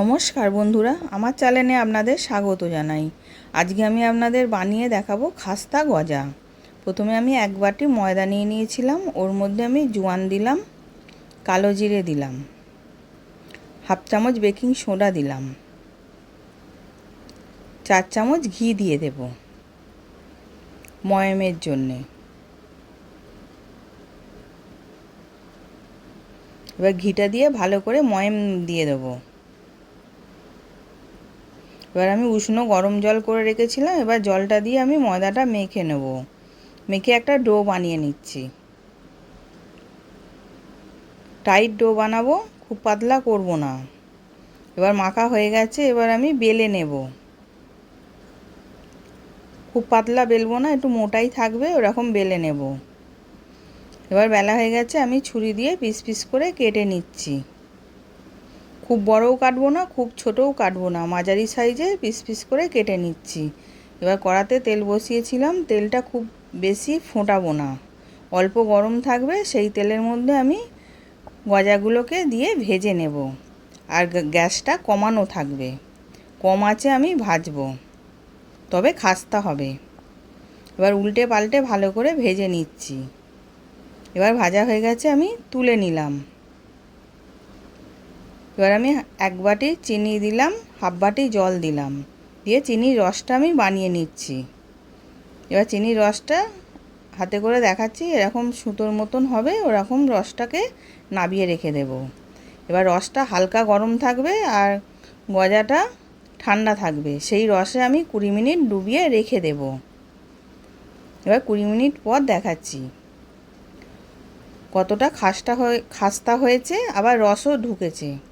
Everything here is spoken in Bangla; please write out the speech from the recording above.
নমস্কার বন্ধুরা, আমার চ্যানেলে আপনাদের স্বাগত জানাই। আজকে আমি আপনাদের বানিয়ে দেখাবো খাস্তা গজা। প্রথমে আমি এক বাটি ময়দা নিয়ে নিয়েছিলাম, ওর মধ্যে আমি জোয়ান দিলাম, কালো জিরে দিলাম, হাফ চামচ বেকিং সোডা দিলাম, চার চামচ ঘি দিয়ে দেব ময়মের জন্যে। এবার ঘিটা দিয়ে ভালো করে ময়ম দিয়ে দেবো। এবার আমি উষ্ণ গরম জল করে রেখেছিলাম, এবার জলটা দিয়ে আমি ময়দাটা মেখে নেব। মেখে একটা ডো বানিয়ে নিচ্ছি। টাইট ডো বানাবো, খুব পাতলা করব না। এবার মাখা হয়ে গেছে, এবার আমি বেলে নেব। খুব পাতলা বেলবো না, একটু মোটাই থাকবে, ওরকম বেলে নেব। এবার বেলা হয়ে গেছে, আমি ছুরি দিয়ে পিস পিস করে কেটে নিচ্ছি। খুব বড়ও কাটবো না, খুব ছোটও কাটবো না। মাঝারি সাইজে পিস পিস করে কেটে নিচ্ছি। এবার কড়াতে তেল বসিয়েছিলাম, তেলটা খুব বেশি ফোটাবো না। অল্প গরম থাকবে, সেই তেলের মধ্যে আমি গজাগুলোকে দিয়ে ভেজে নেব। আর গ্যাসটা কমানো থাকবে। কম আছে আমি ভাজবো। তবে খাস্তা হবে। এবার উল্টে পাল্টে ভালো করে ভেজে নিচ্ছি। এবার ভাজা হয়ে গেছে আমি তুলে নিলাম। এবার আমি এক বাটি চিনি দিলাম, হাফ বাটি জল দিলাম। দিয়ে চিনির রসটা আমি বানিয়ে নিচ্ছি। এবার চিনির রসটা হাতে করে দেখাচ্ছি, এরকম সুতোর মতন হবে, ওরকম রসটাকে নাবিয়ে রেখে দেব। এবার রসটা হালকা গরম থাকবে আর গজাটা ঠান্ডা থাকবে। সেই রসে আমি কুড়ি মিনিট ডুবিয়ে রেখে দেব। এবার কুড়ি মিনিট পর দেখাচ্ছি। কতটা খাস্তা হয়ে, খাস্তা হয়েছে, আবার রসও ঢুকেছে।